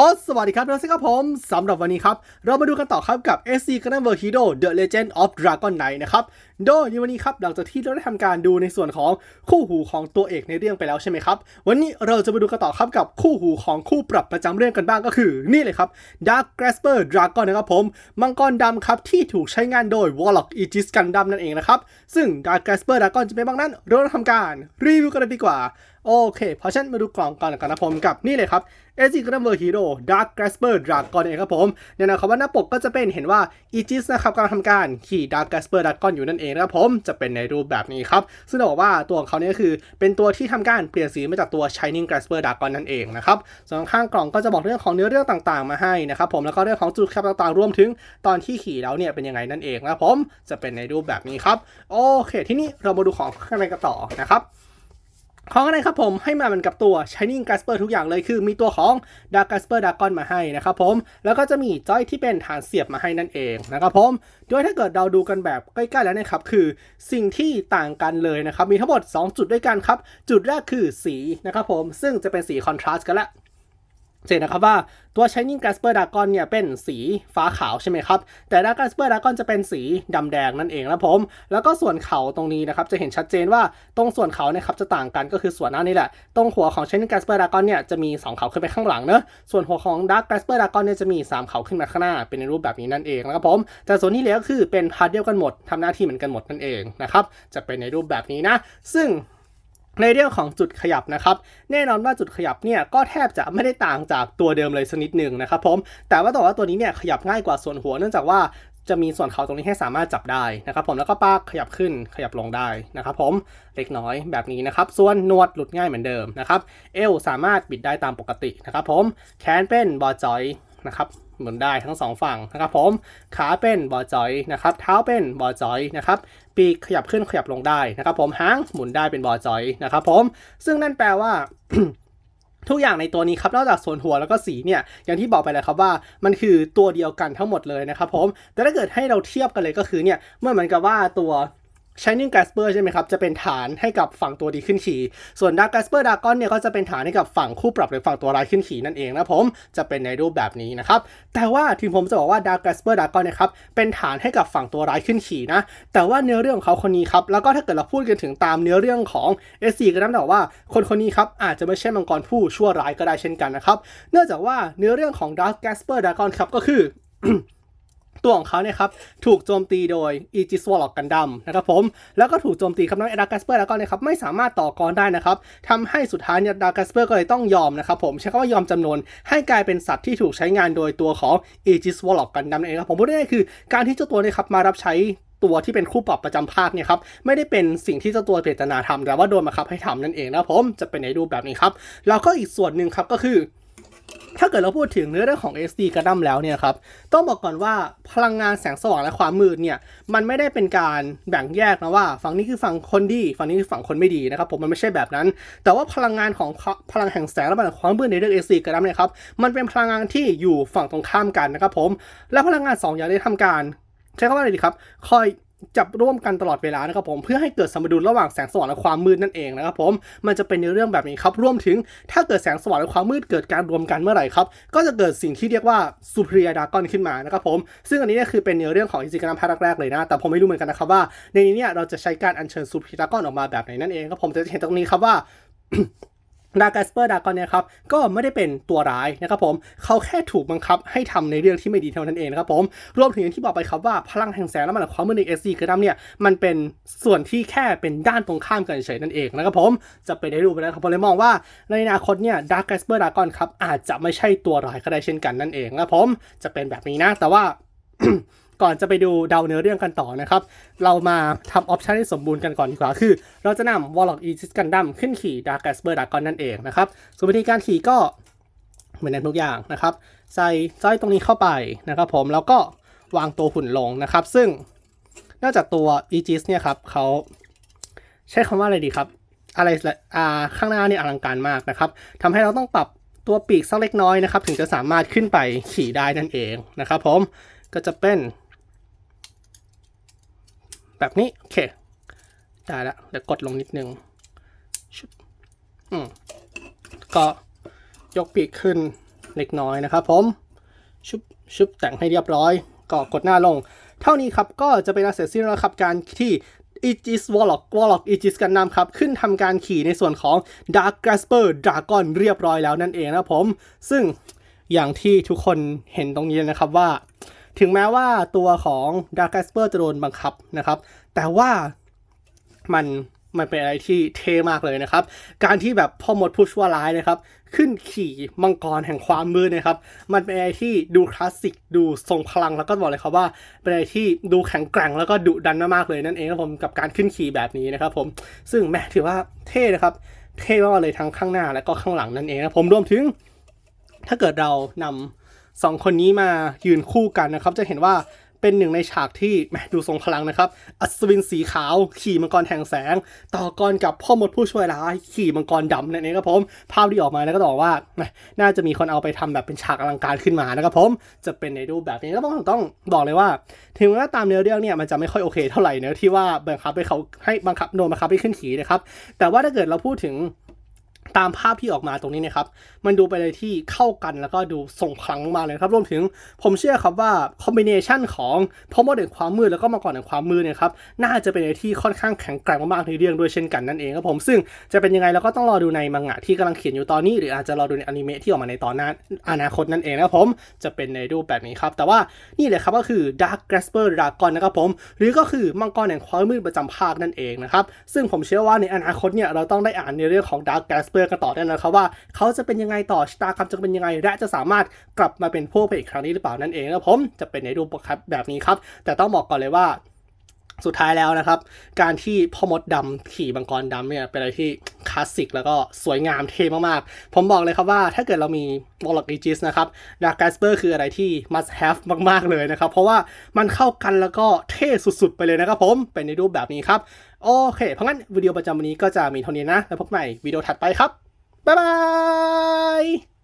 โอ้สวัสดีครับทุกท่านครับผมสำหรับวันนี้ครับ เรามาดูกันต่อครับกับ SC g u n n a m e r Hero The Legend of Dragon Knight นะครับ โดยในวันนี้ครับ หลังจากที่เราได้ทำการดูในส่วนของคู่หูของตัวเอกในเรื่องไปแล้วใช่ไหมครับ วันนี้เราจะมาดูกันต่อครับกับคู่หูของคู่ปรับประจำเรื่องกันบ้างก็คือ นี่เลยครับ Dark Grasper Dragon นะครับผม มังกรดำครับที่ถูกใช้งานโดย Warlock Aegis Gundam นั่นเองนะครับ ซึ่ง Dark Grasper Dragon จะเป็นบ้างนั้น เราทำการรีวิวกันเลยดีกว่า โอเค เพราะฉะนั้นมาดูกล่องก่อนกันนะผมกับนี่เลยครับ s อ g r a m e r Hero Dark Grasper Dragon เองครับผมเนี่ยนะครับว่าหน้าปกก็จะเป็นเห็นว่า Aegis นะครับกำลังทำการขี่ Dark Grasper Dragon อยู่นั่นเองนะครับผมจะเป็นในรูปแบบนี้ครับ ซึ่งบอกว่าตัวของเขาเนี่ยก็คือเป็นตัวที่ทำการเปลี่ยนสีมาจากตัว Shining Grasper Dragon นั่นเองนะครับส่วนข้างกล่องก็จะบอกเรื่องของเนื้อเรื่องต่างๆ มาให้นะครับผมแล้วก็เรื่องของจุดขับต่างๆรวมถึงตอนที่ขี่แล้วเนี่ยเป็นยังไงนั่นเองนะครับผมจะเป็นในรูปแบบนี้ครับโอเค ที่นี่เรามาดูของข้างในกันต่อนะครับ ของอะไรครับผมให้มาเหมือนกับตัว Shining Gasper ทุกอย่างเลยคือมีตัวของ Dark Gasper Dragon มาให้นะครับผม แล้วก็จะมีจอยที่เป็นฐานเสียบมาให้นั่นเองนะครับผม โดยถ้าเกิดเราดูกันแบบใกล้ๆแล้วนะครับ คือสิ่งที่ต่างกันเลยนะครับ มีทั้งหมด 2 จุดด้วยกันครับ จุดแรกคือสีนะครับผมซึ่งจะเป็นสีคอนทราสต์กันละ เห็นนะครับว่าตัว Shining Grasper Dragon เนี่ยเป็นสีฟ้าขาวใช่ไหมครับ แต่ Dark Grasper Dragon จะเป็นสีดำแดงนั่นเองนะผม แล้วก็ส่วนเขาตรงนี้นะครับจะเห็นชัดเจนว่าตรงส่วนเขาเนี่ยครับจะต่างกันก็คือส่วนหน้านี่แหละ ตรงหัวของ Shining Grasper Dragon เนี่ยจะมี 2 เขาขึ้นไปข้างหลังเนอะส่วนหัวของ Dark Grasper Dragon เนี่ยจะมี 3 เขาขึ้นมาข้างหน้า เป็นในรูปแบบนี้นั่นเองนะครับผม แต่ส่วนที่เหลือก็คือเป็นพาร์ทเดียวกันหมดทำหน้าที่เหมือนกันหมดนั่นเองนะครับจะเป็นในรูปแบบนี้นะ ซึ่ง ในเรื่องของจุดขยับนะครับ แน่นอนว่าจุดขยับเนี่ยก็แทบจะไม่ได้ต่างจากตัวเดิมเลยสักนิดหนึ่งนะครับผมแต่ว่าแต่ว่าตัวนี้เนี่ยขยับง่ายกว่าส่วนหัวเนื่องจากว่าจะมีส่วนเขาตรงนี้ให้สามารถจับได้นะครับผมแล้วก็ปากขยับขึ้นขยับลงได้นะครับผมเล็กน้อยแบบนี้นะครับ ส่วนนวดหลุดง่ายเหมือนเดิมนะครับเอวสามารถบิดได้ตามปกตินะครับผมแขนเป็นบอจอยนะครับ หมุนได้ทั้งสองฝั่งนะครับผม ขาเป็นบอจอยนะครับ เท้าเป็นบอจอยนะครับ ปีกขยับขึ้นขยับลงได้นะครับ ผม หางหมุนได้เป็นบอจอยนะครับผม ซึ่งนั่นแปลว่าทุกอย่างในตัวนี้ครับ นอกจากส่วนหัวแล้วก็สีเนี่ย อย่างที่บอกไปแล้วครับว่ามันคือตัวเดียวกันทั้งหมดเลยนะครับผม แต่ถ้าเกิดให้เราเทียบกันเลยก็คือเนี่ย เมื่อเหมือนกับว่าตัว Shining Gasper ใช่ไหมครับ จะเป็นฐานให้กับฝั่งตัวดีขึ้นขี่ ส่วน Dark Gasper Dragon เนี่ยก็จะเป็นฐานให้กับฝั่งคู่ปรับหรือฝั่งตัวร้ายขึ้นขี่นั่นเองนะผมจะเป็นในรูปแบบนี้นะครับ แต่ว่าถึงผมจะบอกว่า Dark Gasper Dragon เนี่ยครับเป็นฐานให้กับฝั่งตัวร้ายขึ้นขี่นะ แต่ว่าเนื้อเรื่องของเขาคนนี้ครับแล้วก็ถ้าเกิดเราพูดกันถึงตามเนื้อเรื่องของ SC ก็นั่นแปลว่าคนคนนี้ครับอาจจะไม่ใช่มังกรผู้ชั่วร้ายก็ได้เช่นกันนะครับเนื่องจากว่าเนื้อเรื่องของ Dark Gasper Dragon ครับก็คือ ตัวของเขาเนี่ยครับถูกโจมตีโดย Aegis Warlock กันดัมนะครับผมแล้วก็ถูกโจมตีครับน้องดาร์กัสเปอร์แล้วก็เนี่ยครับไม่สามารถต่อกรได้นะครับทำให้สุดท้ายเนี่ยดาร์กัสเปอร์ก็เลยต้องยอมนะครับผมใช้คำว่ายอมจำนวนให้กลายเป็นสัตว์ที่ถูกใช้งานโดยตัวของ Aegis Warlock กันดัมนั่นเองครับผมพูดง่ายๆคือการที่เจ้าตัวเนี่ยครับมารับใช้ตัวที่เป็นคู่ปรับประจำภาคเนี่ยครับไม่ได้เป็นสิ่งที่เจ้าตัวเจตนาทำแต่ว่าโดนบังคับให้ทำนั่นเองนะครับผมจะเป็นในรูปแบบนี้ครับแล้วก็อีกส่วนหนึ่งครับก็คือ ถ้าเกิดเราพูดถึงเนื้อเรื่องของ SD กระดัมแล้วเนี่ยครับ ต้องบอกก่อนว่าพลังงานแสงสว่างและความมืดเนี่ย มันไม่ได้เป็นการแบ่งแยกนะว่า ฝั่งนี้คือฝั่งคนดี ฝั่งนี้คือฝั่งคนไม่ดีนะครับผมมันไม่ใช่แบบนั้น แต่ว่าพลังงานของพลังแห่งแสงและพลังความมืดในเรื่อง SD กระดัมเนี่ยครับ มันเป็นพลังงานที่อยู่ฝั่งตรงข้ามกันนะครับผม และพลังงานสองอย่างได้ทำการใช้คำว่าอะไรดีครับ คอย จับร่วมกันตลอดเวลานะครับผมเพื่อให้เกิดสมดุลระหว่างแสงสว่างและความมืดนั่นเองนะครับผมมันจะเป็นในเรื่องแบบนี้ครับรวมถึงถ้าเกิดแสงสว่างและความมืดเกิดการรวมกันเมื่อไหร่ครับก็จะเกิดสิ่งที่เรียกว่า superior dragon ขึ้นมานะครับผมซึ่งอันนี้เนี่ยคือเป็นในเรื่องของอิจิกรรมภาคแรกๆเลยนะแต่ผมไม่รู้เหมือนกันนะครับว่าในนี้เนี่ยเราจะใช้การอัญเชิญ superior dragon ออกมาแบบไหนนั่นเองครับผมจะเห็นตรงนี้ครับว่า ดาร์กสเปอร์ดากอนเนี่ยครับก็ไม่ได้เป็นตัวร้ายนะครับผมเขาแค่ถูกบังคับให้ทำในเรื่องที่ไม่ดีเท่านั้นเองนะครับผมรวมถึงอย่างที่บอกไปครับว่าพลังแห่งแสงและมันความมืดในเอสซีกระดัมเนี่ยมันเป็นส่วนที่แค่เป็นด้านตรงข้ามกันเฉยนั่นเองนะครับผมจะไปได้รู้ไปแล้วครับผมเลยมองว่าในอนาคตเนี่ยดาร์กสเปอร์ดากอนครับอาจจะไม่ใช่ตัวร้ายก็ได้เช่นกันนั่นเองนะครับผมจะเป็นแบบนี้นะแต่ว่า ก่อนจะไปดูเดาเนื้อเรื่องกันต่อนะครับ เรามาทำออปชันให้สมบูรณ์กันก่อนดีกว่า คือ เราจะนำ Warlock Aegis Gundam ขึ้นขี่ Dark Gasper Dragon นั่นเองนะครับส่วนวิธีการขี่ก็เหมือนกันทุกอย่างนะครับ ใส่สร้อยตรงนี้เข้าไปนะครับผมแล้วก็วางตัวหุ่นลงนะครับ ซึ่งนอกจากตัว Aegis เนี่ยครับเขาใช้คำว่าอะไรดีครับ อะไรอ่าข้างหน้าเนี่ยอลังการมากนะครับทำให้เราต้องปรับตัวปีกสักเล็กน้อยนะครับ ถึงจะสามารถขึ้นไปขี่ได้นั่นเองนะครับผมก็จะเป็น แบบนี้ โอเค ได้แล้วเดี๋ยวกดลงนิดนึงชุบอืมก็ยกปีกขึ้นเล็กน้อยนะครับผม ชุบชุบแต่งให้เรียบร้อย ก็กดหน้าลง เท่านี้ครับก็จะเป็นอันเสร็จสิ้นแล้วครับการที่ e g i s Warlock Warlock e g i s กันนำครับ ขึ้นทำการขี่ในส่วนของ Dark Grasper Dragon เรียบร้อยแล้วนั่นเองนะครับผม ซึ่งอย่างที่ทุกคนเห็นตรงนี้นะครับว่า ถึงแม้ว่าตัวของ Dark Grasper จะโดนบังคับนะครับ แต่ว่ามันมันเป็นอะไรที่เท่มากเลยนะครับ การที่แบบพ่อมดผู้ชั่วร้ายนะครับ ขึ้นขี่มังกรแห่งความมืดนะครับ มันเป็นอะไรที่ดูคลาสสิกดูทรงพลังแล้วก็บอกเลยครับว่า เป็นอะไรที่ดูแข็งแกร่งแล้วก็ดุดันมากๆเลยนั่นเองครับผมกับการขึ้นขี่แบบนี้นะครับผมซึ่งแม่ถือว่าเท่นะครับ เท่มากเลยทั้งข้างหน้าและก็ข้างหลังนั่นเองนะผมรวมถึง ถ้าเกิดเรานำ สองคนนี้มายืนคู่กันนะครับ จะเห็นว่าเป็นหนึ่งในฉากที่แมดูทรงพลังนะครับ อัศวินสีขาวขี่มังกรแห่งแสง ต่อกรกับพ่อมดผู้ช่วยร้ายขี่มังกรดำนั่นเองครับผม ภาพที่ออกมาแล้วก็บอกว่า น่าจะมีคนเอาไปทำแบบเป็นฉากอลังการขึ้นมานะครับผม จะเป็นในรูปแบบนี้ก็ต้องต้องบอกเลยว่า ถึงแม้ตามเนื้อเรื่องเนี่ยมันจะไม่ค่อยโอเคเท่าไหร่เนอที่ว่าบังคับให้เขาให้บังคับโนบังคับให้ขึ้นขี่นะครับ แต่ว่าถ้าเกิดเราพูดถึง ตามภาพที่ออกมาตรงนี้นะครับ มันดูไปเลยที่เข้ากันแล้วก็ดูส่งพลังมาเลยครับ รวมถึงผมเชื่อครับว่าคอมบิเนชันของพ่อมดแห่งความมืดแล้วก็มังกรแห่งความมืดเนี่ยครับ น่าจะเป็นอะไรที่ค่อนข้างแข็งแกร่งมากๆในเรื่องด้วยเช่นกันนั่นเองครับผม ซึ่งจะเป็นยังไงเราก็ต้องรอดูในมังงะที่กำลังเขียนอยู่ตอนนี้ หรืออาจจะรอดูในอนิเมะที่ออกมาในตอนหน้าอนาคตนั่นเองนะครับผม จะเป็นในรูปแบบนี้ครับ แต่ว่านี่เลยครับก็คือ Dark Grasper Dragon นะครับผม หรือก็คือมังกรแห่งความมืดประจำภาคนั่นเองนะครับ ซึ่งผมเชื่อว่าในอนาคตเนี่ยเราต้องได้อ่านในเรื่องของ Dark Grasper กันต่อแน่นอนครับว่าเขาจะเป็นยังไงต่อชะตากรรมจะเป็นยังไง และจะสามารถกลับมาเป็นพวกไปอีกครั้งนี้หรือเปล่านั่นเองนะผมจะเป็นในรูปแบบนี้ครับ แต่ต้องบอกก่อนเลยว่าสุดท้ายแล้วนะครับ การที่พ่อมดดำขี่มังกรดำเนี่ยเป็นอะไรที่คลาสสิกแล้วก็สวยงามเท่มากๆ ผมบอกเลยครับว่าถ้าเกิดเรามี Warlock Aegis นะครับ Dark Gasper คืออะไรที่ must have มากๆเลยนะครับ เพราะว่ามันเข้ากันแล้วก็เท่สุดๆ ไปเลยนะครับผมเป็นในรูปแบบนี้ครับ โอเค เพราะงั้นวิดีโอประจำวันนี้ก็จะมีเท่านี้นะ แล้วพบใหม่วิดีโอถัดไปครับ บ๊ายบาย